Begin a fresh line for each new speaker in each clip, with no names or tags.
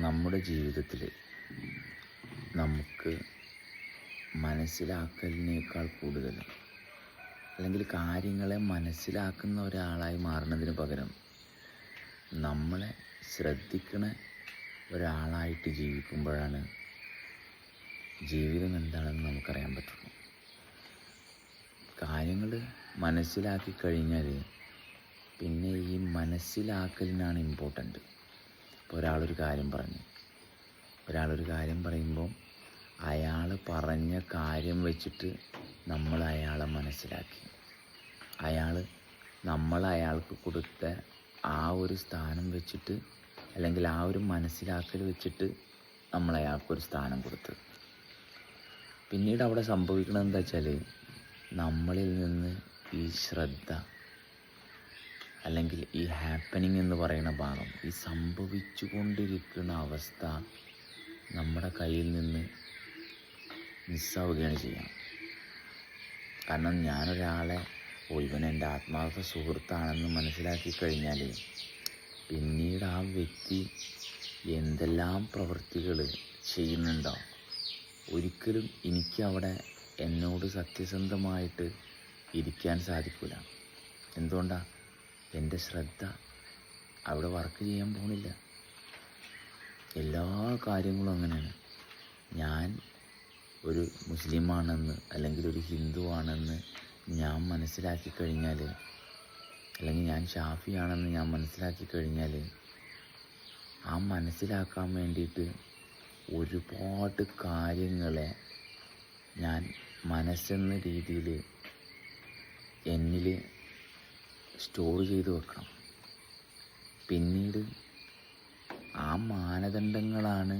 നമ്മുടെ ജീവിതത്തിൽ നമുക്ക് മനസ്സിലാക്കലിനേക്കാൾ കൂടുതൽ അല്ലെങ്കിൽ കാര്യങ്ങളെ മനസ്സിലാക്കുന്ന ഒരാളായി മാറുന്നതിന് പകരം നമ്മളെ ശ്രദ്ധിക്കണ ഒരാളായിട്ട് ജീവിക്കുമ്പോഴാണ് ജീവിതം എന്താണെന്ന് നമുക്കറിയാൻ പറ്റുള്ളൂ. കാര്യങ്ങൾ മനസ്സിലാക്കി കഴിഞ്ഞാൽ പിന്നെ ഈ മനസ്സിലാക്കലിനാണ് ഇമ്പോർട്ടന്റ് ഇപ്പോൾ ഒരാളൊരു കാര്യം പറഞ്ഞു. ഒരാളൊരു കാര്യം പറയുമ്പോൾ അയാൾ പറഞ്ഞ കാര്യം വെച്ചിട്ട് നമ്മൾ അയാളെ മനസ്സിലാക്കി. അയാൾ നമ്മൾ അയാൾക്ക് കൊടുത്ത ആ ഒരു സ്ഥാനം വെച്ചിട്ട് അല്ലെങ്കിൽ ആ ഒരു മനസ്സിലാക്കൽ വെച്ചിട്ട് നമ്മൾ അയാൾക്കൊരു സ്ഥാനം കൊടുത്ത്. പിന്നീട് അവിടെ സംഭവിക്കണത് വെച്ചാൽ നമ്മളിൽ നിന്ന് ഈ ശ്രദ്ധ അല്ലെങ്കിൽ ഈ ഹാപ്പനിങ് എന്ന് പറയുന്ന ഭാഗം ഈ സംഭവിച്ചു കൊണ്ടിരിക്കുന്ന അവസ്ഥ നമ്മുടെ കയ്യിൽ നിന്ന് മിസ്സാവുകയാണ് ചെയ്യുക. കാരണം ഞാനൊരാളെ ഓ ഇവൻ എന്റെ ആത്മാർത്ഥ സുഹൃത്താണെന്ന് മനസ്സിലാക്കി കഴിഞ്ഞാൽ പിന്നീട് ആ വ്യക്തി എന്തെല്ലാം പ്രവൃത്തികൾ ചെയ്യുന്നുണ്ടോ? ഒരിക്കലും എനിക്കവിടെ എന്നോട് സത്യസന്ധമായിട്ട് ഇരിക്കാൻ സാധിക്കില്ല എന്തുകൊണ്ടാണ് എന്റെ ശ്രദ്ധ അവിടെ വർക്ക് ചെയ്യാൻ പോകുന്നില്ല എല്ലാ കാര്യങ്ങളും അങ്ങനെയാണ്. ഞാൻ ഒരു മുസ്ലിമാണെന്ന് അല്ലെങ്കിൽ ഒരു ഹിന്ദു ആണെന്ന് ഞാൻ മനസ്സിലാക്കി കഴിഞ്ഞാൽ അല്ലെങ്കിൽ ഞാൻ ഷാഫി ഷാഫിയാണെന്ന് ഞാൻ മനസ്സിലാക്കി കഴിഞ്ഞാൽ ആ മനസ്സിലാക്കാൻ വേണ്ടിയിട്ട് ഒരുപാട് കാര്യങ്ങളെ ഞാൻ മനസ്സെന്ന രീതിയിൽ എന്നിൽ സ്റ്റോർ ചെയ്ത് വെക്കണം. പിന്നീട് ആ മാനദണ്ഡങ്ങളാണ്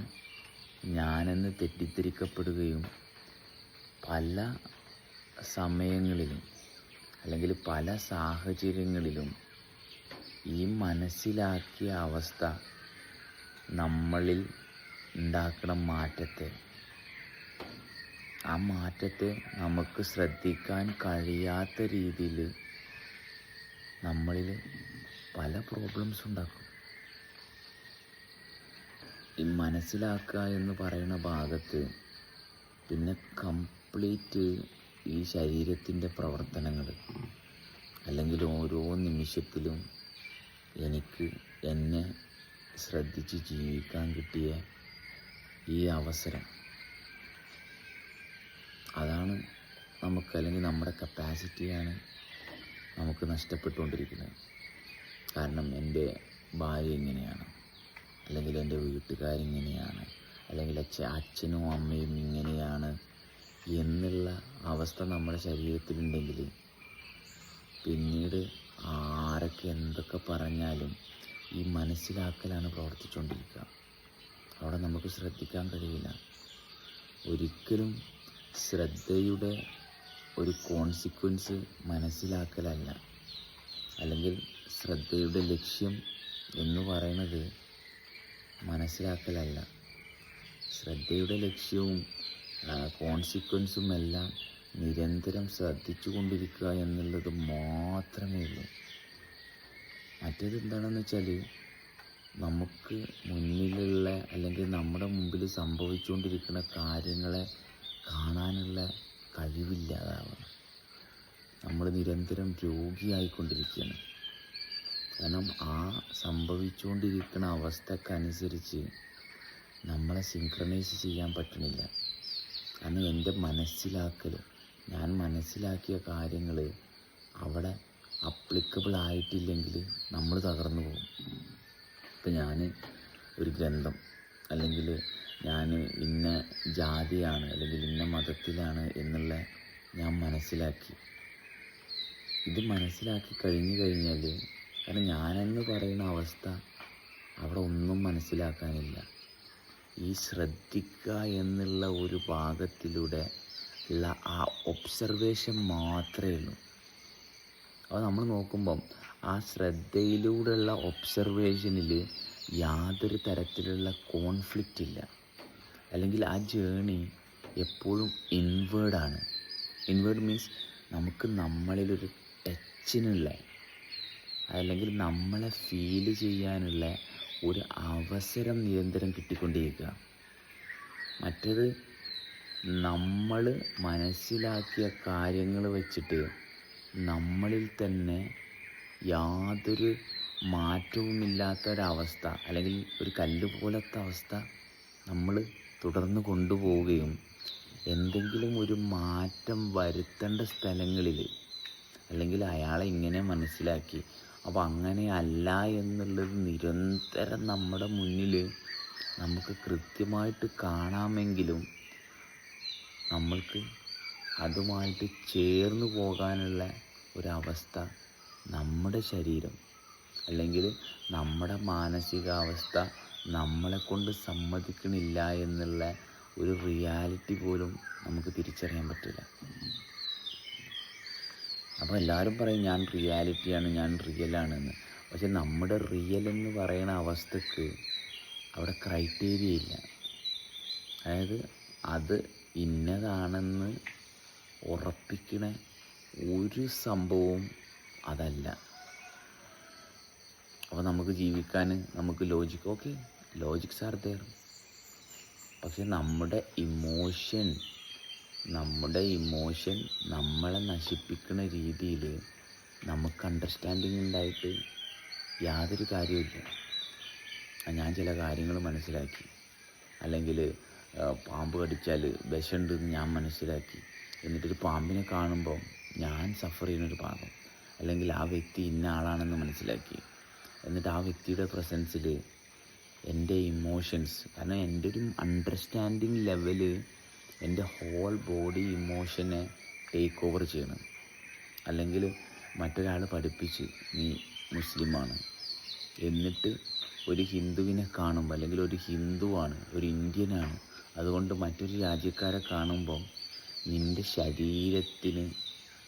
ഞാനെന്ന് തെറ്റിദ്ധരിക്കപ്പെടുകയും പല സമയങ്ങളിലും അല്ലെങ്കിൽ പല സാഹചര്യങ്ങളിലും ഈ മനസ്സിലാക്കിയ അവസ്ഥ നമ്മളിൽ ഉണ്ടാക്കുന്ന മാറ്റത്തെ ആ മാറ്റത്തെ നമുക്ക് ശ്രദ്ധിക്കാൻ കഴിയാത്ത രീതിയിൽ നമ്മളിൽ പല പ്രോബ്ലംസ് ഉണ്ടാക്കും. ഈ മനസ്സിലാക്കുക എന്ന് പറയുന്ന ഭാഗത്ത് പിന്നെ കംപ്ലീറ്റ് ഈ ശരീരത്തിന്റെ പ്രവർത്തനങ്ങൾ അല്ലെങ്കിൽ ഓരോ നിമിഷത്തിലും എനിക്ക് എന്നെ ശ്രദ്ധിച്ച് ജീവിക്കാൻ കിട്ടിയ ഈ അവസരം. അതാണ് നമുക്ക് അല്ലെങ്കിൽ നമ്മുടെ കപ്പാസിറ്റിയാണ് നമുക്ക് നഷ്ടപ്പെട്ടുകൊണ്ടിരിക്കുന്നത്. കാരണം എന്റെ ഭാര്യ ഇങ്ങനെയാണ്. അല്ലെങ്കിൽ എന്റെ വീട്ടുകാരിങ്ങനെയാണ് അല്ലെങ്കിൽ അച്ഛ അച്ഛനും അമ്മയും ഇങ്ങനെയാണ് എന്നുള്ള അവസ്ഥ നമ്മുടെ ശരീരത്തിലുണ്ടെങ്കിൽ പിന്നീട് ആരൊക്കെ എന്തൊക്കെ പറഞ്ഞാലും ഈ മനസ്സിലാക്കലാണ് പ്രവർത്തിച്ചുകൊണ്ടിരിക്കുക. അവിടെ നമുക്ക് ശ്രദ്ധിക്കാൻ കഴിയില്ല. ഒരിക്കലും ശ്രദ്ധയുടെ ഒരു കോൺസിക്വൻസ് മനസ്സിലാക്കലല്ല. അല്ലെങ്കിൽ ശ്രദ്ധയുടെ ലക്ഷ്യം എന്ന് പറയുന്നത് മനസ്സിലാക്കലല്ല. ശ്രദ്ധയുടെ ലക്ഷ്യവും കോൺസിക്വൻസും എല്ലാം നിരന്തരം ശ്രദ്ധിച്ചു കൊണ്ടിരിക്കുക എന്നുള്ളത് മാത്രമേ ഉള്ളൂ. മറ്റേത് എന്താണെന്ന് വെച്ചാൽ നമുക്ക് മുന്നിലുള്ള അല്ലെങ്കിൽ നമ്മുടെ മുമ്പിൽ സംഭവിച്ചുകൊണ്ടിരിക്കുന്ന കാര്യങ്ങളെ കാണാനുള്ള കഴിവില്ലാതാവണം നമ്മൾ നിരന്തരം രോഗിയായിക്കൊണ്ടിരിക്കുകയാണ്. കാരണം ആ സംഭവിച്ചുകൊണ്ടിരിക്കുന്ന അവസ്ഥക്കനുസരിച്ച് നമ്മളെ സിൻക്രണൈസ് ചെയ്യാൻ പറ്റണില്ല. കാരണം എന്റെ മനസ്സിലാക്കൽ ഞാൻ മനസ്സിലാക്കിയ കാര്യങ്ങൾ അവിടെ അപ്ലിക്കബിൾ ആയിട്ടില്ലെങ്കിൽ നമ്മൾ തകർന്നു പോകും. ഇപ്പം ഞാൻ ഒരു ഗ്രന്ഥം അല്ലെങ്കിൽ ഞാൻ ഇന്ന ജാതിയാണ് അല്ലെങ്കിൽ ഇന്ന മതത്തിലാണ് എന്നുള്ള ഞാൻ മനസ്സിലാക്കി. ഇത് മനസ്സിലാക്കി കഴിഞ്ഞു കഴിഞ്ഞാൽ കാരണം ഞാനെന്ന് പറയുന്ന അവസ്ഥ അവിടെ ഒന്നും മനസ്സിലാക്കാനില്ല. ഈ ശ്രദ്ധിക്കുക എന്നുള്ള ഒരു ഭാഗത്തിലൂടെ ഉള്ള ആ ഒബ്സർവേഷൻ മാത്രമേ ഉള്ളൂ. അപ്പോൾ നമ്മൾ നോക്കുമ്പം ആ ശ്രദ്ധയിലൂടെയുള്ള ഒബ്സർവേഷനിൽ യാതൊരു തരത്തിലുള്ള കോൺഫ്ലിക്റ്റ് ഇല്ല. അല്ലെങ്കിൽ ആ ജേണി എപ്പോഴും ഇൻവേർഡാണ് ഇൻവേർഡ് മീൻസ് നമുക്ക് നമ്മളിലൊരു ടച്ചിനുള്ള അല്ലെങ്കിൽ നമ്മളെ ഫീൽ ചെയ്യാനുള്ള ഒരു അവസരം നിരന്തരം കിട്ടിക്കൊണ്ടിരിക്കുക. മറ്റത് നമ്മൾ മനസ്സിലാക്കിയ കാര്യങ്ങൾ വെച്ചിട്ട് നമ്മളിൽ തന്നെ യാതൊരു മാറ്റവുമില്ലാത്ത ഒരവസ്ഥ അല്ലെങ്കിൽ ഒരു കല്ല് പോലത്തെ അവസ്ഥ നമ്മൾ തുടർന്ന് കൊണ്ടുപോവുകയും എന്തെങ്കിലും ഒരു മാറ്റം വരുത്തേണ്ട സ്ഥലങ്ങളിൽ അല്ലെങ്കിൽ അയാളെ ഇങ്ങനെ മനസ്സിലാക്കി അപ്പോൾ അങ്ങനെയല്ല എന്നുള്ളത് നിരന്തരം നമ്മുടെ മുന്നിൽ നമുക്ക് കൃത്യമായിട്ട് കാണാമെങ്കിലും നമ്മൾക്ക് അതുമായിട്ട് ചേർന്ന് പോകാനുള്ള ഒരവസ്ഥ നമ്മുടെ ശരീരം അല്ലെങ്കിൽ നമ്മുടെ മാനസികാവസ്ഥ നമ്മളെ കൊണ്ട് സമ്മതിക്കണില്ല എന്നുള്ള ഒരു റിയാലിറ്റി പോലും നമുക്ക് തിരിച്ചറിയാൻ പറ്റില്ല. അപ്പോൾ എല്ലാവരും പറയും ഞാൻ റിയാലിറ്റിയാണ് ഞാൻ റിയലാണെന്ന് പക്ഷെ നമ്മുടെ റിയൽ എന്ന് പറയുന്ന അവസ്ഥക്ക് അവിടെ ക്രൈറ്റീരിയ ഇല്ല. അതായത് അത് ഇന്നതാണെന്ന് ഉറപ്പിക്കണ ഒരു സംഭവവും അതല്ല. അപ്പോൾ നമുക്ക് ജീവിക്കാൻ നമുക്ക് logic okay logics are there പക്ഷെ നമ്മുടെ ഇമോഷൻ നമ്മുടെ ഇമോഷൻ നമ്മളെ നശിപ്പിക്കുന്ന രീതിയിൽ നമുക്ക് അണ്ടർസ്റ്റാൻഡിങ് ഉണ്ടായിട്ട് യാതൊരു കാര്യമില്ല ഞാൻ ചില കാര്യങ്ങൾ മനസ്സിലാക്കി. അല്ലെങ്കിൽ പാമ്പ് കടിച്ചാൽ വിഷമുണ്ടെന്ന് ഞാൻ മനസ്സിലാക്കി. എന്നിട്ടൊരു പാമ്പിനെ കാണുമ്പോൾ ഞാൻ സഫർ ചെയ്യുന്നൊരു പാമ്പ്. അല്ലെങ്കിൽ ആ വ്യക്തി ഇന്ന ആളാണെന്ന് മനസ്സിലാക്കി. എന്നിട്ട് ആ വ്യക്തിയുടെ പ്രസൻസിൽ എന്റെ ഇമോഷൻസ് കാരണം എന്റെ ഒരു അണ്ടർസ്റ്റാൻഡിങ് ലെവൽ എന്റെ ഹോൾ ബോഡി ഇമോഷനെ ടേക്ക് ഓവർ ചെയ്യണം. അല്ലെങ്കിൽ മറ്റൊരാൾ പഠിപ്പിച്ച് നീ മുസ്ലിമാണ് എന്നിട്ട് ഒരു ഹിന്ദുവിനെ കാണുമ്പോൾ അല്ലെങ്കിൽ ഒരു ഹിന്ദുവാണ് ഒരു ഇന്ത്യനാണ് അതുകൊണ്ട് മറ്റൊരു രാജ്യക്കാരെ കാണുമ്പോൾ നിന്റെ ശരീരത്തിന്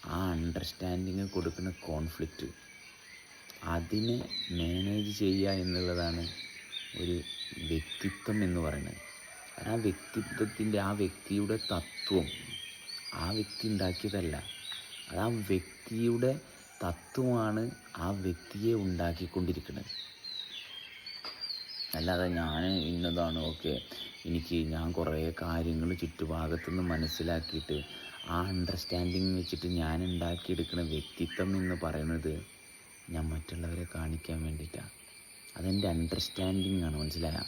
ആ അണ്ടർസ്റ്റാൻഡിങ് കൊടുക്കുന്ന കോൺഫ്ലിക്റ്റ് അതിനെ മാനേജ് ചെയ്യുക എന്നുള്ളതാണ് ഒരു വ്യക്തിത്വം എന്ന് പറയുന്നത് ആ വ്യക്തിത്വത്തിന്റെ ആ വ്യക്തിയുടെ തത്വം ആ വ്യക്തി ഉണ്ടാക്കിയതല്ല. അത് ആ വ്യക്തിയുടെ തത്വമാണ് ആ വ്യക്തിയെ ഉണ്ടാക്കിക്കൊണ്ടിരിക്കുന്നത് അല്ലാതെ ഞാൻ ഇന്നതാണ് ഓക്കെ എനിക്ക് ഞാൻ കുറേ കാര്യങ്ങൾ ചുറ്റുഭാഗത്തുനിന്ന് മനസ്സിലാക്കിയിട്ട് ആ അണ്ടർസ്റ്റാൻഡിങ് വെച്ചിട്ട് ഞാൻ ഉണ്ടാക്കിയെടുക്കുന്ന വ്യക്തിത്വം എന്ന് പറയുന്നത് ഞാൻ മറ്റുള്ളവരെ കാണിക്കാൻ വേണ്ടിയിട്ടാണ്. അതെന്റെ അണ്ടർസ്റ്റാൻഡിങ് ആണ് മനസ്സിലായ?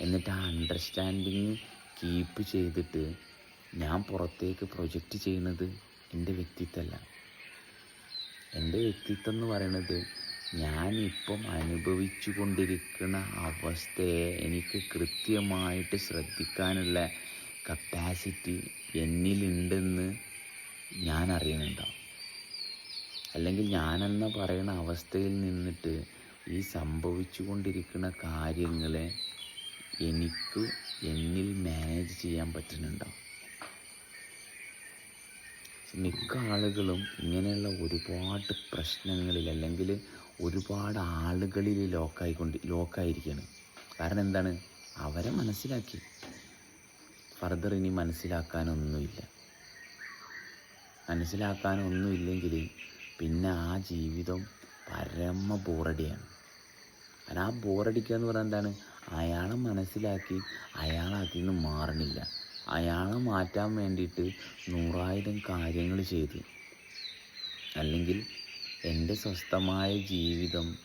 എന്നിട്ട് ആ അണ്ടർസ്റ്റാൻഡിങ് കീപ്പ് ചെയ്തിട്ട് ഞാൻ പുറത്തേക്ക് പ്രൊജക്റ്റ് ചെയ്യുന്നത് എന്റെ വ്യക്തിത്വമല്ല എന്റെ വ്യക്തിത്വം എന്ന് പറയുന്നത് ഞാനിപ്പം അനുഭവിച്ചു കൊണ്ടിരിക്കുന്ന അവസ്ഥയെ എനിക്ക് കൃത്യമായിട്ട് ശ്രദ്ധിക്കാനുള്ള കപ്പാസിറ്റി എന്നിലുണ്ടെന്ന് ഞാൻ അറിയുന്നുണ്ടാവും അല്ലെങ്കിൽ ഞാനെന്ന് പറയുന്ന അവസ്ഥയിൽ നിന്നിട്ട് ഈ സംഭവിച്ചു കൊണ്ടിരിക്കുന്ന കാര്യങ്ങളെ എനിക്ക് എന്നിൽ മാനേജ് ചെയ്യാൻ പറ്റുന്നുണ്ടോ? മിക്ക ആളുകളും ഇങ്ങനെയുള്ള ഒരുപാട് പ്രശ്നങ്ങളിൽ അല്ലെങ്കിൽ ഒരുപാട് ആളുകളിൽ ലോക്കായിക്കൊണ്ട് ലോക്കായിരിക്കുകയാണ് കാരണം എന്താണ്? അവരെ മനസ്സിലാക്കി. ഫർദർ ഇനി മനസ്സിലാക്കാനൊന്നുമില്ല. മനസ്സിലാക്കാനൊന്നുമില്ലെങ്കിൽ പിന്നെ ആ ജീവിതം പരമ ബോറടിയാണ് കാരണം ആ ബോറടിക്കുക എന്ന് പറഞ്ഞാൽ എന്താണ്? അയാളെ മനസ്സിലാക്കി അയാൾ അതിൽ നിന്ന് മാറണില്ല. അയാളെ മാറ്റാൻ വേണ്ടിയിട്ട് നൂറായിരം കാര്യങ്ങൾ ചെയ്തു. അല്ലെങ്കിൽ എന്റെ സ്വസ്ഥമായ ജീവിതം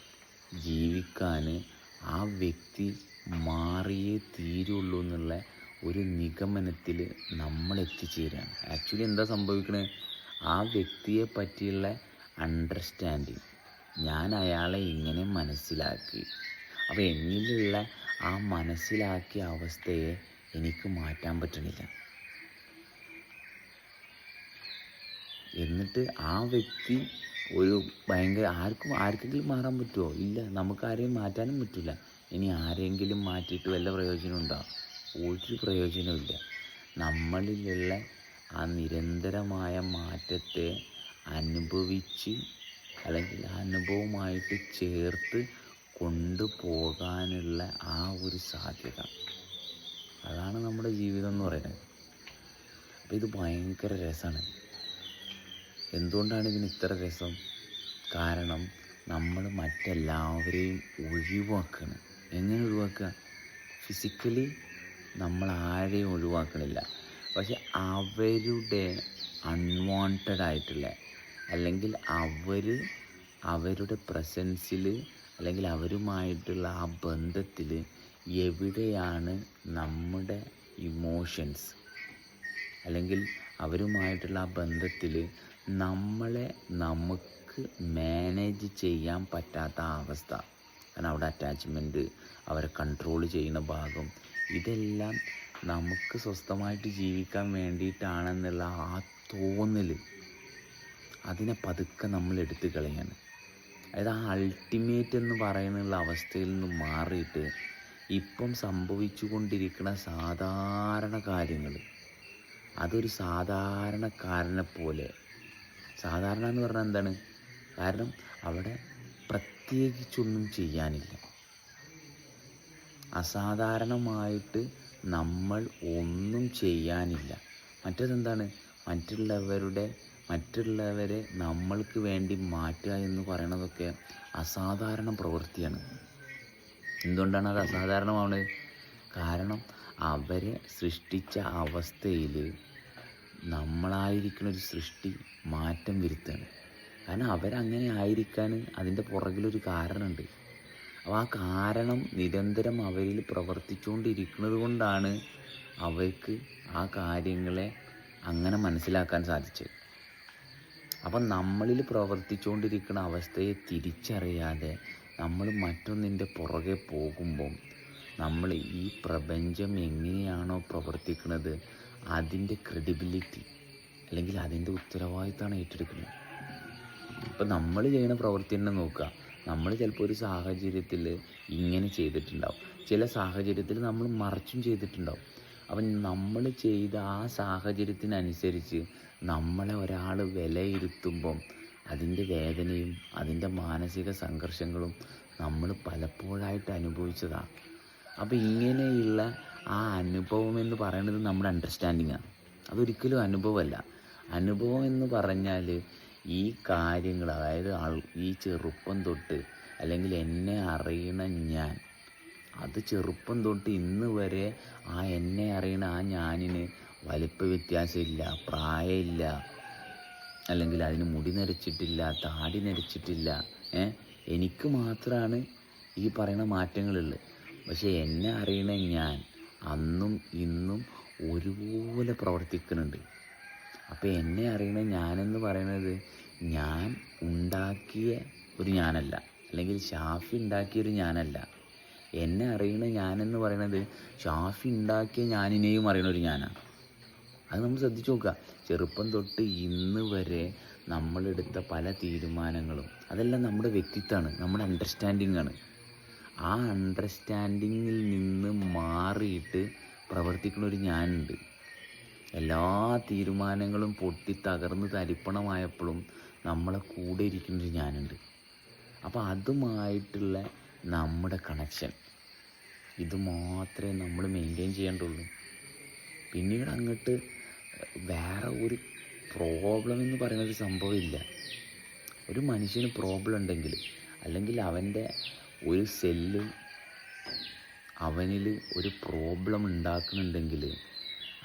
ജീവിക്കാൻ ആ വ്യക്തി മാറിയേ തീരുള്ളൂ എന്നുള്ള ഒരു നിഗമനത്തിൽ നമ്മൾ എത്തിച്ചേരുകയാണ് ആക്ച്വലി എന്താ സംഭവിക്കണത് ആ വ്യക്തിയെ പറ്റിയുള്ള അണ്ടർസ്റ്റാൻഡിങ് ഞാൻ അയാളെ ഇങ്ങനെ മനസ്സിലാക്കി. അപ്പോൾ എന്നിലുള്ള ആ മനസ്സിലാക്കിയ അവസ്ഥയെ എനിക്ക് മാറ്റാൻ പറ്റണില്ല. എന്നിട്ട് ആ വ്യക്തി ഒരു ഭയങ്കര ആർക്കും ആർക്കെങ്കിലും മാറാൻ പറ്റുമോ ഇല്ല നമുക്ക് ആരെയും മാറ്റാനും പറ്റില്ല. ഇനി ആരെങ്കിലും മാറ്റിയിട്ട് വല്ല പ്രയോജനം ഉണ്ടോ? ഒരു പ്രയോജനമില്ല നമ്മളിലുള്ള ആ നിരന്തരമായ മാറ്റത്തെ അനുഭവിച്ച് അല്ലെങ്കിൽ ആ അനുഭവമായിട്ട് ചേർത്ത് കൊണ്ടുപോകാനുള്ള ആ ഒരു സാധ്യത. അതാണ് നമ്മുടെ ജീവിതം എന്ന് പറയുന്നത്. അപ്പോൾ ഇത് ഭയങ്കര രസമാണ് എന്തുകൊണ്ടാണ് ഇതിന് ഇത്ര രസം? കാരണം നമ്മൾ മറ്റെല്ലാവരെയും ഒഴിവാക്കണം. എങ്ങനെ ഒഴിവാക്കുക? ഫിസിക്കലി നമ്മൾ ആരെയും ഒഴിവാക്കണില്ല. പക്ഷെ അവരുടെ അൺവാണ്ടഡ് ആയിട്ടുള്ള അല്ലെങ്കിൽ അവർ അവരുടെ പ്രസൻസിൽ അല്ലെങ്കിൽ അവരുമായിട്ടുള്ള ആ ബന്ധത്തിൽ എവിടെയാണ് നമ്മുടെ ഇമോഷൻസ്? അല്ലെങ്കിൽ അവരുമായിട്ടുള്ള ആ ബന്ധത്തിൽ നമ്മളെ നമുക്ക് മാനേജ് ചെയ്യാൻ പറ്റാത്ത അവസ്ഥ. കാരണം അവിടെ അറ്റാച്ച്മെന്റ് അവരെ കൺട്രോൾ ചെയ്യുന്ന ഭാഗം ഇതെല്ലാം നമുക്ക് സ്വസ്ഥമായിട്ട് ജീവിക്കാൻ വേണ്ടിയിട്ടാണെന്നുള്ള ആ തോന്നൽ അതിനെ പതുക്കെ നമ്മൾ എടുത്തു കളയാണ്. അതായത് ആ അൾട്ടിമേറ്റ് എന്ന് പറയുന്നുള്ള അവസ്ഥയിൽ നിന്ന് മാറിയിട്ട് ഇപ്പം സംഭവിച്ചു കൊണ്ടിരിക്കുന്ന സാധാരണ കാര്യങ്ങൾ അതൊരു സാധാരണക്കാരനെ പോലെ. സാധാരണ എന്ന് പറഞ്ഞാൽ എന്താണ്? കാരണം അവിടെ പ്രത്യേകിച്ചൊന്നും ചെയ്യാനില്ല. അസാധാരണമായിട്ട് നമ്മൾ ഒന്നും ചെയ്യാനില്ല. മറ്റേതെന്താണ്? മറ്റുള്ളവരുടെ മറ്റുള്ളവരെ നമ്മൾക്ക് വേണ്ടി മാറ്റുക എന്ന് പറയണതൊക്കെ അസാധാരണ പ്രവൃത്തിയാണ്. എന്തുകൊണ്ടാണ് അത് അസാധാരണമാവുന്നത് കാരണം അവരെ സൃഷ്ടിച്ച അവസ്ഥയിൽ നമ്മളായിരിക്കുന്ന ഒരു സൃഷ്ടി മാറ്റം വരുത്തുകയാണ്. കാരണം അവരങ്ങനെ ആയിരിക്കാൻ അതിന്റെ പുറകിലൊരു കാരണമുണ്ട് അപ്പോൾ ആ കാരണം നിരന്തരം അവരിൽ പ്രവർത്തിച്ചുകൊണ്ടിരിക്കുന്നത് കൊണ്ടാണ് അവർക്ക് ആ കാര്യങ്ങളെ അങ്ങനെ മനസ്സിലാക്കാൻ സാധിച്ചത്. അപ്പം നമ്മളിൽ പ്രവർത്തിച്ചുകൊണ്ടിരിക്കുന്ന അവസ്ഥയെ തിരിച്ചറിയാതെ നമ്മൾ മറ്റൊന്നിന്റെ പുറകെ പോകുമ്പം നമ്മൾ ഈ പ്രപഞ്ചം എങ്ങനെയാണോ പ്രവർത്തിക്കുന്നത് അതിന്റെ ക്രെഡിബിലിറ്റി അല്ലെങ്കിൽ അതിന്റെ ഉത്തരവാദിത്തമാണ് ഏറ്റെടുക്കുന്നത്. ഇപ്പം നമ്മൾ ചെയ്യുന്ന പ്രവൃത്തി തന്നെ നോക്കുക. നമ്മൾ ചിലപ്പോൾ ഒരു സാഹചര്യത്തിൽ ഇങ്ങനെ ചെയ്തിട്ടുണ്ടാവും. ചില സാഹചര്യത്തിൽ നമ്മൾ മറച്ചും ചെയ്തിട്ടുണ്ടാവും. അപ്പം നമ്മൾ ചെയ്ത ആ സാഹചര്യത്തിനനുസരിച്ച് നമ്മളെ ഒരാൾ വിലയിരുത്തുമ്പം അതിന്റെ വേദനയും അതിന്റെ മാനസിക സംഘർഷങ്ങളും നമ്മൾ പലപ്പോഴായിട്ട് അനുഭവിച്ചതാണ് അപ്പോൾ ഇങ്ങനെയുള്ള ആ അനുഭവം എന്ന് പറയുന്നത് നമ്മുടെ അണ്ടർസ്റ്റാൻഡിങ്ങാണ് അതൊരിക്കലും അനുഭവമല്ല. അനുഭവം എന്ന് പറഞ്ഞാൽ ഈ കാര്യങ്ങൾ അതായത് ഈ ചെറുപ്പം തൊട്ട് അല്ലെങ്കിൽ എന്നെ അറിയണ ഞാൻ അത് ചെറുപ്പം തൊട്ട് ഇന്ന് വരെ ആ എന്നെ അറിയണ ആ ഞാനിന് വലിപ്പ വ്യത്യാസമില്ല പ്രായമില്ല അല്ലെങ്കിൽ അതിന് മുടി നരച്ചിട്ടില്ല താടി നരച്ചിട്ടില്ല എനിക്ക് മാത്രമാണ് ഈ പറയുന്ന മാറ്റങ്ങളുള്ളത് പക്ഷേ എന്നെ അറിയണ ഞാൻ അന്നും ഇന്നും ഒരുപോലെ പ്രവർത്തിക്കുന്നുണ്ട്. അപ്പോൾ എന്നെ അറിയണ ഞാനെന്ന് പറയുന്നത് ഞാൻ ഉണ്ടാക്കിയ ഒരു ഞാനല്ല അല്ലെങ്കിൽ ഷാഫി ഉണ്ടാക്കിയൊരു ഞാനല്ല. എന്നെ അറിയണ ഞാനെന്ന് പറയുന്നത് ഷാഫി ഉണ്ടാക്കിയ ഞാനിനെയും അറിയണ ഒരു ഞാനാണ് അത് നമ്മൾ ശ്രദ്ധിച്ചു നോക്കുക. ചെറുപ്പം തൊട്ട് ഇന്ന് വരെ നമ്മളെടുത്ത പല തീരുമാനങ്ങളും അതെല്ലാം നമ്മുടെ വ്യക്തിത്വമാണ് നമ്മുടെ അണ്ടർസ്റ്റാൻഡിങ് ആണ്. ആ അണ്ടർസ്റ്റാൻഡിങ്ങിൽ നിന്ന് മാറിയിട്ട് പ്രവർത്തിക്കുന്ന ഒരു ഞാനുണ്ട്. എല്ലാ തീരുമാനങ്ങളും പൊട്ടി തകർന്ന് തരിപ്പണമായപ്പോഴും നമ്മളെ കൂടെ ഇരിക്കുന്ന ഒരു ഞാനുണ്ട്. അപ്പോൾ അതുമായിട്ടുള്ള നമ്മുടെ കണക്ഷൻ ഇത് മാത്രമേ നമ്മൾ മെയിന്റെയിൻ ചെയ്യേണ്ടുള്ളൂ. പിന്നീട് അങ്ങോട്ട് വേറെ ഒരു പ്രോബ്ലം എന്ന് പറയുന്ന ഒരു സംഭവമില്ല ഒരു മനുഷ്യന് പ്രോബ്ലം ഉണ്ടെങ്കിൽ അല്ലെങ്കിൽ അവന്റെ ഒരു സെല്ല് അവനിൽ ഒരു പ്രോബ്ലം ഉണ്ടാക്കുന്നുണ്ടെങ്കിൽ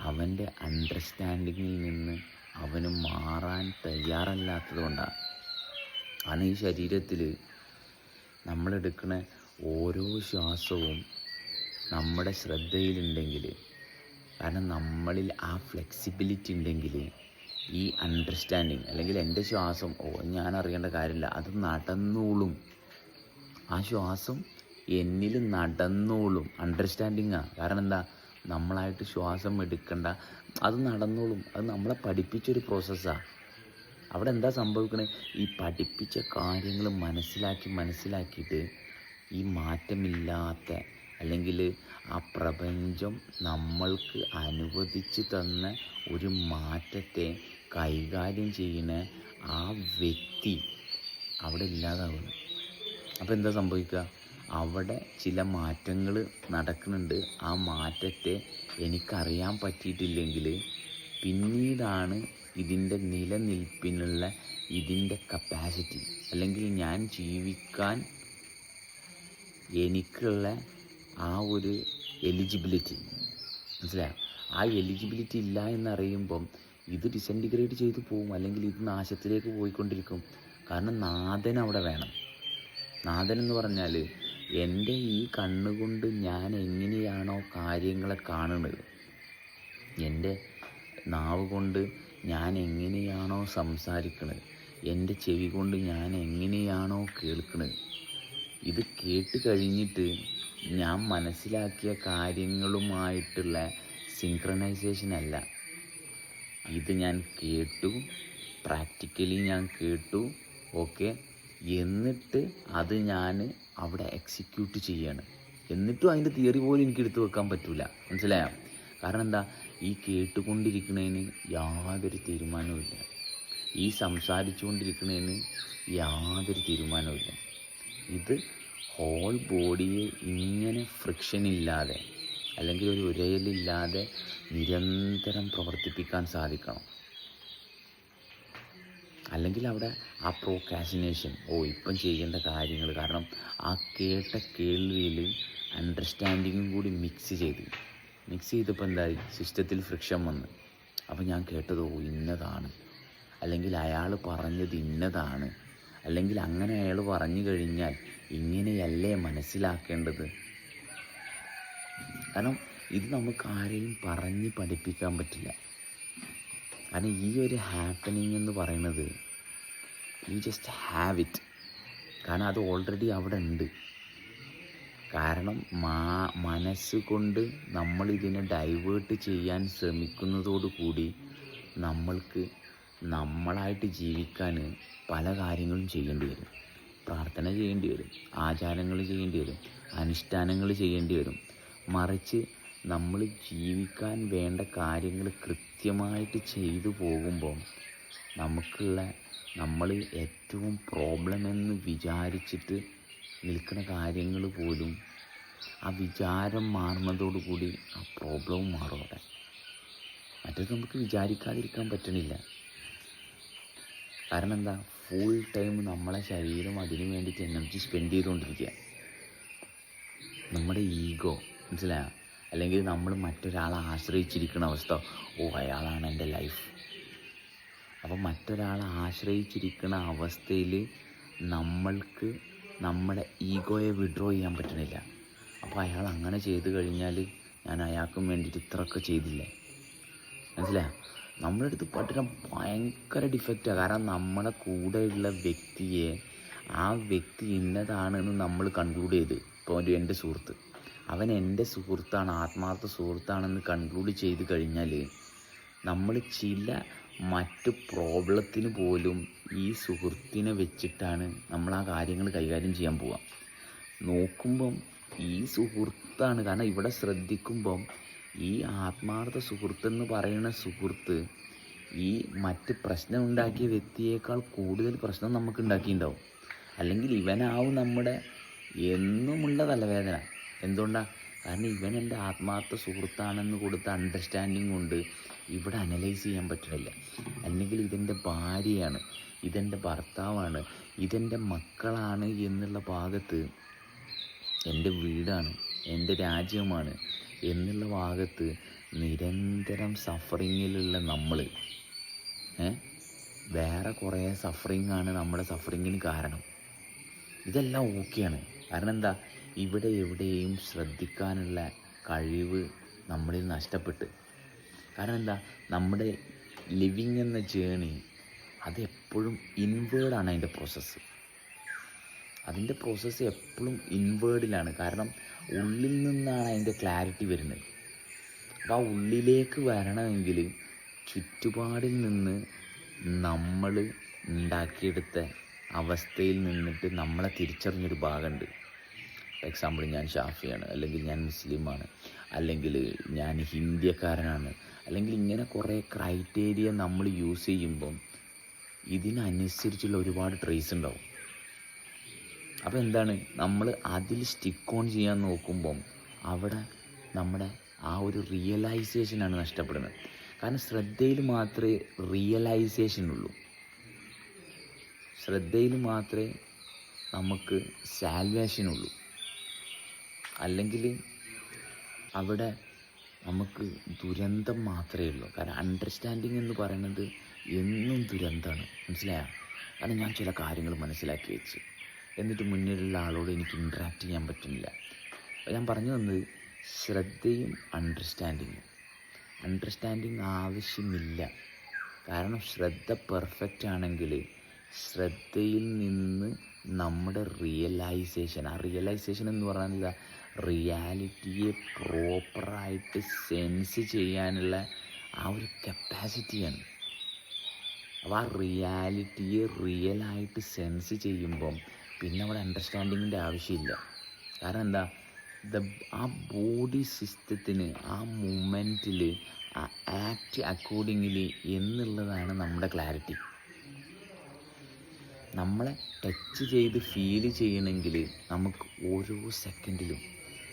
അവന്റെ അണ്ടർസ്റ്റാൻഡിങ്ങിൽ നിന്ന് അവന് മാറാൻ തയ്യാറല്ലാത്തത് കൊണ്ടാണ് ആണ് ഈ ശരീരത്തിൽ നമ്മളെടുക്കുന്ന ഓരോ ശ്വാസവും നമ്മുടെ ശ്രദ്ധയിലുണ്ടെങ്കിൽ കാരണം നമ്മളിൽ ആ ഫ്ലെക്സിബിലിറ്റി ഉണ്ടെങ്കിൽ ഈ അണ്ടർസ്റ്റാൻഡിങ് അല്ലെങ്കിൽ എന്റെ ശ്വാസം ഓ ഞാൻ അറിയേണ്ട കാര്യമില്ല അത് നടന്നോളും. ആ ശ്വാസം എന്നിൽ നടന്നോളും. അണ്ടർസ്റ്റാൻഡിങ്ങാണ് കാരണം എന്താ? നമ്മളായിട്ട് ശ്വാസം എടുക്കണ്ട. അത് നടന്നോളും. അത് നമ്മളെ പഠിപ്പിച്ചൊരു പ്രോസസ്സാണ് അവിടെ എന്താ സംഭവിക്കണേ? ഈ പഠിപ്പിച്ച കാര്യങ്ങൾ മനസ്സിലാക്കി മനസ്സിലാക്കിയിട്ട് ഈ മാറ്റമില്ലാത്ത അല്ലെങ്കിൽ ആ പ്രപഞ്ചം നമ്മൾക്ക് അനുവദിച്ച് തന്ന ഒരു മാറ്റത്തെ കൈകാര്യം ചെയ്യുന്ന ആ വ്യക്തി അവിടെ ഇല്ലാതാവുന്നു. അപ്പോൾ എന്താ സംഭവിക്കുക? അവിടെ ചില മാറ്റങ്ങൾ നടക്കുന്നുണ്ട്. ആ മാറ്റത്തെ എനിക്കറിയാൻ പറ്റിയിട്ടില്ലെങ്കിൽ പിന്നീടാണ് ഇതിന്റെ നിലനിൽപ്പിനുള്ള ഇതിന്റെ കപ്പാസിറ്റി അല്ലെങ്കിൽ ഞാൻ ജീവിക്കാൻ എനിക്കുള്ള ആ ഒരു എലിജിബിലിറ്റി മനസ്സിലായോ? ആ എലിജിബിലിറ്റി ഇല്ല എന്നറിയുമ്പം ഇത് ഡിസന്റിഗ്രേറ്റ് ചെയ്തു പോകും അല്ലെങ്കിൽ ഇത് നാശത്തിലേക്ക് പോയിക്കൊണ്ടിരിക്കും. കാരണം നാഥൻ അവിടെ വേണം. നാഥൻ എന്ന് പറഞ്ഞാൽ എന്റെ ഈ കണ്ണുകൊണ്ട് ഞാൻ എങ്ങനെയാണോ കാര്യങ്ങളെ കാണുന്നത്. എന്റെ നാവ് കൊണ്ട് ഞാൻ എങ്ങനെയാണോ സംസാരിക്കുന്നത് എന്റെ ചെവി കൊണ്ട് ഞാൻ എങ്ങനെയാണോ കേൾക്കുന്നത് ഇത് കേട്ട് കഴിഞ്ഞിട്ട് ഞാൻ മനസ്സിലാക്കിയ കാര്യങ്ങളുമായിട്ടുള്ള സിങ്ക്രണൈസേഷൻ അല്ല. ഇത് ഞാൻ കേട്ടു പ്രാക്ടിക്കലി ഞാൻ കേട്ടു ഓക്കെ എന്നിട്ട് അത് ഞാൻ അവിടെ എക്സിക്യൂട്ട് ചെയ്യാണ്. എന്നിട്ടും അതിന്റെ തിയറി പോലും എനിക്ക് എടുത്തു വെക്കാൻ പറ്റില്ല മനസ്സിലായോ? കാരണം എന്താ? ഈ കേട്ടുകൊണ്ടിരിക്കുന്നതിന് യാതൊരു തീരുമാനവുമില്ല ഈ സംസാരിച്ചുകൊണ്ടിരിക്കുന്നതിന് യാതൊരു തീരുമാനവുമില്ല ഇത് ഹോൾ ബോഡിയെ ഇങ്ങനെ ഫ്രിക്ഷൻ ഇല്ലാതെ അല്ലെങ്കിൽ ഒരു ഉരയലില്ലാതെ നിരന്തരം പ്രവർത്തിപ്പിക്കാൻ സാധിക്കണം. അല്ലെങ്കിൽ അവിടെ ആ പ്രോക്കാസിനേഷൻ ഓ ഇപ്പം ചെയ്യേണ്ട കാര്യങ്ങൾ കാരണം ആ കേട്ട കേൾവിയിൽ അണ്ടർസ്റ്റാൻഡിങ്ങും കൂടി മിക്സ് ചെയ്ത്. മിക്സ് ചെയ്തപ്പോൾ എന്തായി? സിസ്റ്റത്തിൽ ഫ്രിക്ഷൻ വന്ന്. അപ്പോൾ ഞാൻ കേട്ടത് ഓ ഇന്നതാണ്. അല്ലെങ്കിൽ അയാൾ പറഞ്ഞത് ഇന്നതാണ്. അല്ലെങ്കിൽ അങ്ങനെ അയാൾ പറഞ്ഞു കഴിഞ്ഞാൽ ഇങ്ങനെയല്ലേ മനസ്സിലാക്കേണ്ടത്? കാരണം ഇത് നമുക്ക് ആരെയും പറഞ്ഞ് പഠിപ്പിക്കാൻ പറ്റില്ല. കാരണം ഈ ഒരു ഹാപ്പനിങ് എന്ന് പറയുന്നത് യു ജസ്റ്റ് ഹാവ് ഇറ്റ് കാരണം അത് ഓൾറെഡി അവിടെ ഉണ്ട്. കാരണം മാ മനസ്സുകൊണ്ട് നമ്മൾ ഇതിനെ ഡൈവേർട്ട് ചെയ്യാൻ ശ്രമിക്കുന്നതോടുകൂടി നമ്മൾക്ക് നമ്മളായിട്ട് ജീവിക്കാൻ പല കാര്യങ്ങളും ചെയ്യേണ്ടി വരും. പ്രാർത്ഥന ചെയ്യേണ്ടി വരും ആചാരങ്ങൾ ചെയ്യേണ്ടി വരും അനുഷ്ഠാനങ്ങൾ ചെയ്യേണ്ടി വരും. മറിച്ച് നമ്മൾ ജീവിക്കാൻ വേണ്ട കാര്യങ്ങൾ കൃത്യമായിട്ട് ചെയ്തു പോകുമ്പോൾ നമുക്കുള്ള നമ്മൾ ഏറ്റവും പ്രോബ്ലം എന്ന് വിചാരിച്ചിട്ട് നിൽക്കുന്ന കാര്യങ്ങൾ പോലും ആ വിചാരം മാറുന്നതോടുകൂടി ആ പ്രോബ്ലവും മാറും അവിടെ. മറ്റേത് നമുക്ക് വിചാരിക്കാതിരിക്കാൻ പറ്റണില്ല. കാരണം എന്താ? ഫുൾ ടൈം നമ്മളെ ശരീരം അതിനു വേണ്ടിയിട്ട് എനർജി സ്പെൻഡ് ചെയ്തുകൊണ്ടിരിക്കുക. നമ്മുടെ ഈഗോ മനസ്സിലായോ? അല്ലെങ്കിൽ നമ്മൾ മറ്റൊരാളെ ആശ്രയിച്ചിരിക്കുന്ന അവസ്ഥ ഓ അയാളാണ് എന്റെ ലൈഫ് അപ്പോൾ മറ്റൊരാളെ ആശ്രയിച്ചിരിക്കുന്ന അവസ്ഥയിൽ നമ്മൾക്ക് നമ്മുടെ ഈഗോയെ വിഡ്രോ ചെയ്യാൻ പറ്റണില്ല. അപ്പോൾ അയാൾ അങ്ങനെ ചെയ്തു കഴിഞ്ഞാൽ ഞാൻ അയാൾക്കും വേണ്ടിയിട്ട് ഇത്രയൊക്കെ ചെയ്തില്ലേ? മനസ്സിലായോ? നമ്മുടെ അടുത്ത് പഠനം ഭയങ്കര ഡിഫക്റ്റാണ് കാരണം നമ്മുടെ കൂടെയുള്ള വ്യക്തിയെ ആ വ്യക്തി ഇന്നതാണെന്ന് നമ്മൾ കൺക്ലൂഡ് ചെയ്ത്. ഇപ്പോൾ ഒരു എന്റെ സുഹൃത്ത്. അവൻ എന്റെ സുഹൃത്താണ് ആത്മാർത്ഥ സുഹൃത്താണെന്ന് കൺക്ലൂഡ് ചെയ്ത് കഴിഞ്ഞാൽ നമ്മൾ ചില മറ്റ് പ്രോബ്ലത്തിന് പോലും ഈ സുഹൃത്തിനെ വെച്ചിട്ടാണ് നമ്മൾ ആ കാര്യങ്ങൾ കൈകാര്യം ചെയ്യാൻ പോവുക. നോക്കുമ്പം ഈ സുഹൃത്താണ്. കാരണം ഇവിടെ ശ്രദ്ധിക്കുമ്പം ഈ ആത്മാർത്ഥ സുഹൃത്തെന്ന് പറയുന്ന സുഹൃത്ത് ഈ മറ്റ് പ്രശ്നം ഉണ്ടാക്കിയ വ്യക്തിയേക്കാൾ കൂടുതൽ പ്രശ്നം നമുക്ക് ഉണ്ടാക്കിയിട്ടുണ്ടാവും അല്ലെങ്കിൽ ഇവനാവും നമ്മുടെ എന്നുമുള്ള തലവേദന എന്തുകൊണ്ടാണ് കാരണം ഇവൻ എന്റെ ആത്മാർത്ഥ സുഹൃത്താണെന്ന് കൊടുത്ത അണ്ടർസ്റ്റാൻഡിങ് കൊണ്ട് ഇവിടെ അനലൈസ് ചെയ്യാൻ പറ്റുന്നില്ല. അല്ലെങ്കിൽ ഇതെന്റെ ഭാര്യയാണ് ഇതെന്റെ ഭർത്താവാണ് ഇതെന്റെ മക്കളാണ് എന്നുള്ള ഭാഗത്ത് എന്റെ വീടാണ് എന്റെ രാജ്യമാണ് എന്നുള്ള ഭാഗത്ത് നിരന്തരം സഫറിങ്ങിലുള്ള നമ്മൾ വേറെ കുറേ സഫറിങ് ആണ് നമ്മുടെ സഫറിങ്ങിന് കാരണം. ഇതെല്ലാം ഓക്കെയാണ്. കാരണം എന്താ? ഇവിടെ എവിടെയും ശ്രദ്ധിക്കാനുള്ള കഴിവ് നമ്മളിൽ നഷ്ടപ്പെട്ട്. കാരണം എന്താ? നമ്മുടെ ലിവിങ് എന്ന ജേണി അത് എപ്പോഴും ഇൻവേർഡാണ് അതിന്റെ പ്രോസസ്സ് അതിന്റെ പ്രോസസ്സ് എപ്പോഴും ഇൻവേർഡിലാണ് കാരണം ഉള്ളിൽ നിന്നാണ് അതിന്റെ ക്ലാരിറ്റി വരുന്നത്. അപ്പോൾ ആ ഉള്ളിലേക്ക് വരണമെങ്കിൽ ചുറ്റുപാടിൽ നിന്ന് നമ്മൾ ഉണ്ടാക്കിയെടുത്ത അവസ്ഥയിൽ നിന്നിട്ട് നമ്മളെ തിരിച്ചറിഞ്ഞൊരു ഭാഗമുണ്ട് എക്സാമ്പിൾ ഞാൻ ഷാഫിയാണ് അല്ലെങ്കിൽ ഞാൻ മുസ്ലിമാണ് അല്ലെങ്കിൽ ഞാൻ ഹിന്ദിയക്കാരനാണ് അല്ലെങ്കിൽ ഇങ്ങനെ കുറേ ക്രൈറ്റീരിയ നമ്മൾ യൂസ് ചെയ്യുമ്പം ഇതിനനുസരിച്ചുള്ള ഒരുപാട് ട്രേസ് ഉണ്ടാവും അപ്പോൾ എന്താണ്? നമ്മൾ അതിൽ സ്റ്റിക്ക് ഓൺ ചെയ്യാൻ നോക്കുമ്പം അവിടെ നമ്മുടെ ആ ഒരു റിയലൈസേഷനാണ് നഷ്ടപ്പെടുന്നത്. കാരണം ശ്രദ്ധയിൽ മാത്രമേ റിയലൈസേഷൻ ഉള്ളൂ. ശ്രദ്ധയിൽ മാത്രമേ നമുക്ക് സാൽവേഷൻ ഉള്ളൂ. അല്ലെങ്കിൽ അവിടെ നമുക്ക് ദുരന്തം മാത്രമേ ഉള്ളൂ. കാരണം അണ്ടർസ്റ്റാൻഡിങ് എന്ന് പറയുന്നത് എന്നും ദുരന്തമാണ്. മനസ്സിലായോ? കാരണം ഞാൻ ചില കാര്യങ്ങൾ മനസ്സിലാക്കി വെച്ച് എന്നിട്ട് മുന്നിലുള്ള ആളോട് എനിക്ക് ഇൻട്രാക്ട് ചെയ്യാൻ പറ്റുന്നില്ല. ഞാൻ പറഞ്ഞു തന്നത് ശ്രദ്ധയും അണ്ടർസ്റ്റാൻഡിങ്ങും അണ്ടർസ്റ്റാൻഡിങ് ആവശ്യമില്ല. കാരണം ശ്രദ്ധ പെർഫെക്റ്റ് ആണെങ്കിൽ ശ്രദ്ധയിൽ നിന്ന് നമ്മുടെ റിയലൈസേഷൻ ആ റിയലൈസേഷൻ എന്ന് പറഞ്ഞാൽ റിയാലിറ്റിയെ പ്രോപ്പറായിട്ട് സെൻസ് ചെയ്യാനുള്ള ആ ഒരു കപ്പാസിറ്റിയാണ് അപ്പോൾ ആ റിയാലിറ്റിയെ റിയലായിട്ട് സെൻസ് ചെയ്യുമ്പം പിന്നെ അവിടെ അണ്ടർസ്റ്റാൻഡിങ്ങിന്റെ ആവശ്യമില്ല. കാരണം എന്താ? ദ ആ ബോഡി സിസ്റ്റത്തിന് ആ മൂമെന്റിൽ ആ ആക്ട് അക്കോർഡിംഗ്ലി എന്നുള്ളതാണ് നമ്മുടെ ക്ലാരിറ്റി നമ്മളെ ടച്ച് ചെയ്ത് ഫീൽ ചെയ്യണമെങ്കിൽ നമുക്ക് ഓരോ സെക്കൻഡിലും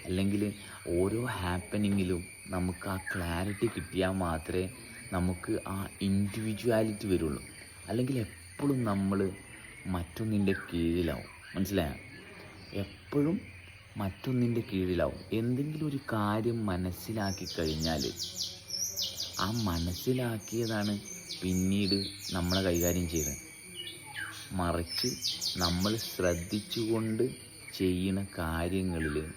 അല്ലെങ്കിൽ ഓരോ ഹാപ്പനിങ്ങിലും നമുക്ക് ആ ക്ലാരിറ്റി കിട്ടിയാൽ മാത്രമേ നമുക്ക് ആ ഇൻഡിവിജ്വാലിറ്റി വരുള്ളൂ. അല്ലെങ്കിൽ എപ്പോഴും നമ്മൾ മറ്റൊന്നിന്റെ കീഴിലാവും. മനസ്സിലായോ? എപ്പോഴും മറ്റൊന്നിന്റെ കീഴിലാവും. എന്തെങ്കിലും ഒരു കാര്യം മനസ്സിലാക്കി കഴിഞ്ഞാൽ ആ മനസ്സിലാക്കിയതാണ് പിന്നീട് നമ്മളെ കൈകാര്യം ചെയ്യുന്നത്. മറിച്ച് നമ്മൾ ശ്രദ്ധിച്ചുകൊണ്ട് ചെയ്യുന്ന കാര്യങ്ങളിൽ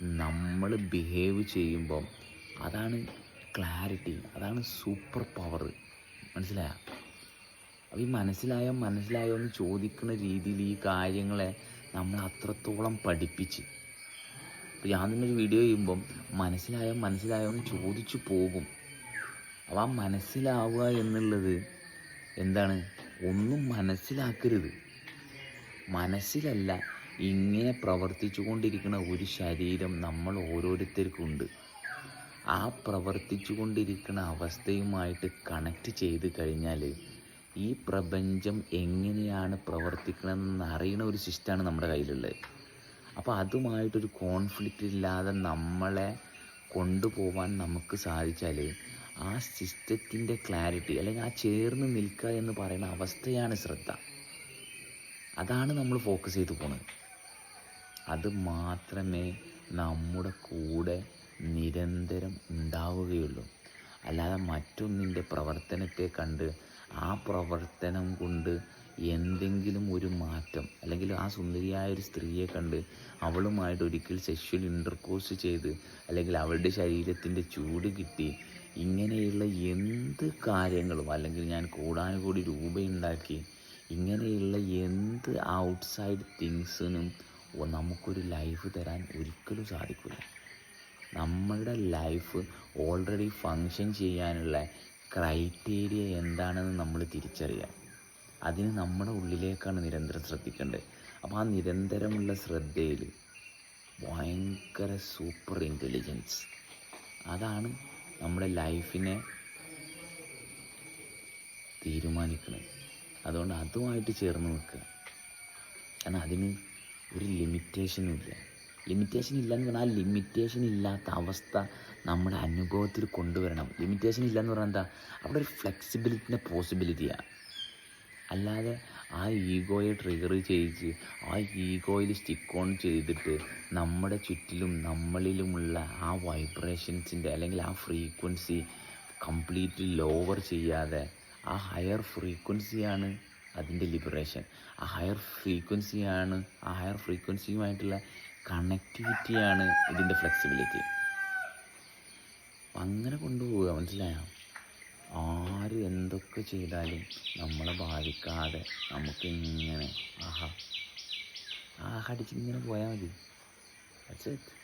നമ്മൾ ബിഹേവ് ചെയ്യുമ്പം അതാണ് ക്ലാരിറ്റി അതാണ് സൂപ്പർ പവർ മനസ്സിലായോ? ഈ മനസ്സിലായോ? മനസ്സിലായോ എന്ന് ചോദിക്കുന്ന രീതിയിൽ ഈ കാര്യങ്ങളെ നമ്മൾ അത്രത്തോളം പഠിപ്പിച്ച്. ഇപ്പോൾ ഞാൻ തന്നെ ഒരു വീഡിയോ ചെയ്യുമ്പം മനസ്സിലായോ? മനസ്സിലായോ എന്ന് ചോദിച്ചു പോകും. അപ്പോൾ ആ മനസ്സിലാവുക എന്നുള്ളത് എന്താണ്? ഒന്നും മനസ്സിലാക്കരുത്. മനസ്സിലല്ല ഇങ്ങനെ പ്രവർത്തിച്ചു കൊണ്ടിരിക്കുന്ന ഒരു ശരീരം നമ്മൾ ഓരോരുത്തർക്കുണ്ട്. ആ പ്രവർത്തിച്ചു കൊണ്ടിരിക്കുന്ന അവസ്ഥയുമായിട്ട് കണക്റ്റ് ചെയ്ത് കഴിഞ്ഞാൽ ഈ പ്രപഞ്ചം എങ്ങനെയാണ് പ്രവർത്തിക്കണമെന്ന് അറിയണ ഒരു സിസ്റ്റമാണ് നമ്മുടെ കയ്യിലുള്ളത്. അപ്പോൾ അതുമായിട്ടൊരു കോൺഫ്ലിക്റ്റ് ഇല്ലാതെ നമ്മളെ കൊണ്ടുപോകാൻ നമുക്ക് സാധിച്ചാൽ ആ സിസ്റ്റത്തിന്റെ ക്ലാരിറ്റി അല്ലെങ്കിൽ ആ ചേർന്ന് നിൽക്കുക എന്ന് പറയുന്ന അവസ്ഥയാണ് ശ്രദ്ധ. അതാണ് നമ്മൾ ഫോക്കസ് ചെയ്ത് പോണത്. അത് മാത്രമേ നമ്മുടെ കൂടെ നിരന്തരം ഉണ്ടാവുകയുള്ളൂ. അല്ലാതെ മറ്റൊന്നിന്റെ പ്രവർത്തനത്തെ കണ്ട് ആ പ്രവർത്തനം കൊണ്ട് എന്തെങ്കിലും ഒരു മാറ്റം അല്ലെങ്കിൽ ആ സുന്ദരിയായ ഒരു സ്ത്രീയെ കണ്ട് അവളുമായിട്ട് ഒരിക്കൽ സെക്ഷൽ ഇന്റർകോഴ്സ് ചെയ്ത് അല്ലെങ്കിൽ അവളുടെ ശരീരത്തിന്റെ ചൂട് കിട്ടി ഇങ്ങനെയുള്ള എന്ത് കാര്യങ്ങളും അല്ലെങ്കിൽ ഞാൻ കൂടാനുകൂടി രൂപയുണ്ടാക്കി ഇങ്ങനെയുള്ള എന്ത് ഔട്ട്സൈഡ് തിങ്സിനും നമുക്കൊരു ലൈഫ് തരാൻ ഒരിക്കലും സാധിക്കില്ല നമ്മളുടെ ലൈഫ് ഓൾറെഡി ഫങ്ഷൻ ചെയ്യാനുള്ള ക്രൈറ്റീരിയ എന്താണെന്ന് നമ്മൾ തിരിച്ചറിയാം. അതിന് നമ്മുടെ ഉള്ളിലേക്കാണ് നിരന്തരം ശ്രദ്ധിക്കേണ്ടത്. അപ്പോൾ ആ നിരന്തരമുള്ള ശ്രദ്ധയിൽ ഭയങ്കര സൂപ്പർ ഇന്റലിജൻസ് അതാണ് നമ്മുടെ ലൈഫിനെ തീരുമാനിക്കുന്നത്. അതുകൊണ്ട് അതുമായിട്ട് ചേർന്ന് നിൽക്കുക. കാരണം അതിന് ഒരു ലിമിറ്റേഷനും ഇല്ല. ലിമിറ്റേഷൻ ഇല്ലെന്ന് പറഞ്ഞാൽ ആ ലിമിറ്റേഷൻ ഇല്ലാത്ത അവസ്ഥ നമ്മുടെ അനുഭവത്തിൽ കൊണ്ടുവരണം. ലിമിറ്റേഷൻ ഇല്ലെന്ന് പറഞ്ഞാൽ എന്താ? അവിടെ ഒരു ഫ്ലെക്സിബിലിറ്റിന്റെ പോസിബിലിറ്റിയാണ് അല്ലാതെ ആ ഈഗോയെ ട്രിഗർ ചെയ്യിച്ച് ആ ഈഗോയിൽ സ്റ്റിക്ക് ഓൺ ചെയ്തിട്ട് നമ്മുടെ ചുറ്റിലും നമ്മളിലുമുള്ള ആ വൈബ്രേഷൻസിന്റെ അല്ലെങ്കിൽ ആ ഫ്രീക്വൻസി കംപ്ലീറ്റ്ലി ലോവർ ചെയ്യാതെ ആ ഹയർ ഫ്രീക്വൻസിയാണ് അതിന്റെ ലിബറേഷൻ ആ ഹയർ ഫ്രീക്വൻസിയാണ് ആ ഹയർ ഫ്രീക്വൻസിയുമായിട്ടുള്ള കണക്ടിവിറ്റിയാണ് ഇതിന്റെ ഫ്ലെക്സിബിലിറ്റി അങ്ങനെ കൊണ്ടുപോവുക മനസ്സിലായോ? ആര് എന്തൊക്കെ ചെയ്താലും നമ്മളെ ബാധിക്കാതെ നമുക്ക് ഇങ്ങനെ ആഹാ ആഹാ അടിച്ചിങ്ങനെ പോയാൽ മതി. It.